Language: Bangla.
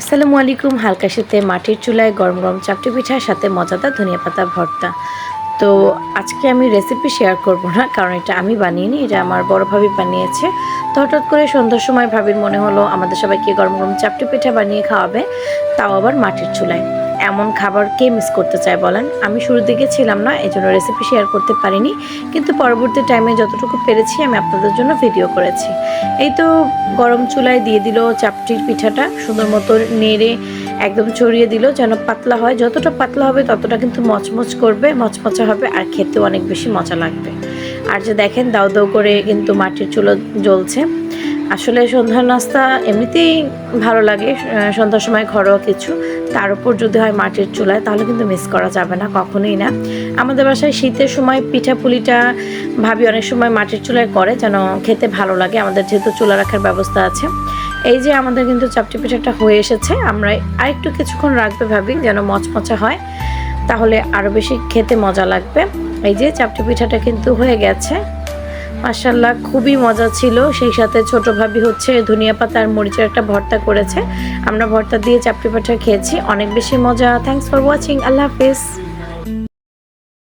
আসসালামু আলাইকুম হালকা শীতে মাটির চুলায় গরম গরম চাপটি পিঠার সাথে মজাদার ধনিয়া পাতা ভর্তা। তো আজকে আমি রেসিপি শেয়ার করব না, কারণ এটা আমি বানিয়ে এটা আমার বড় ভাবি বানিয়েছে। তো হঠাৎ করে সন্ধ্যার সময় ভাবির মনে হলো, আমাদের সবাইকে গরম গরম চাপটি পিঠা বানিয়ে খাওয়াবে, তাও আবার মাটির চুলায়। এমন খাবার কে মিস করতে চায় বলেন? আমি শুরুর দিকে ছিলাম না এই জন্য রেসিপি শেয়ার করতে পারিনি, কিন্তু পরবর্তী টাইমে যতটুকু পেরেছি, আমি আপনাদের জন্য ভিডিও করেছি। এই তো গরম চুলায় দিয়ে দিল চাপটির পিঠাটা, সুন্দর মতো নেড়ে একদম ছড়িয়ে দিল যেন পাতলা হয়। যতটা পাতলা হবে, ততটা কিন্তু মচমচ করবে, মচমচা হবে আর খেতে অনেক বেশি মজা লাগবে। আর যে দেখেন দাউ দাউ করে কিন্তু মাটির চুলো জ্বলছে। আসলে সন্ধ্যার নাস্তা এমনিতেই ভালো লাগে সন্ধ্যার সময় ঘরোয়া কিছু। তার উপর যদি হয় মাটির চুলায়, তাহলে কিন্তু মিস করা যাবে না, কখনোই না। আমাদের বাসায় শীতের সময় পিঠা পুলিটা ভাবি অনেক সময় মাটির চুলায় করে, যেন খেতে ভালো লাগে। আমাদের যেহেতু চুলা রাখার ব্যবস্থা আছে। এই যে আমাদের কিন্তু চাপটি পিঠাটা হয়ে এসেছে, আমরা আরেকটু কিছুক্ষণ রাখবে ভাবি, যেন মচমচা হয়। তাহলে আরও বেশি খেতে মজা লাগবে। এই যে চাপটি পিঠাটা কিন্তু হয়ে গেছে। মাসাল্লাহ খুবই মজা ছিল। সেই সাথে ছোট ভাবি হচ্ছে ধনিয়া পাতা আর মরিচের একটা ভর্তা করেছে। আমরা ভর্তা দিয়ে চাপড়ি পাঠা খেয়েছি। অনেক বেশি মজা। থ্যাংকস ফর ওয়াচিং আল্লাহ হাফিজ।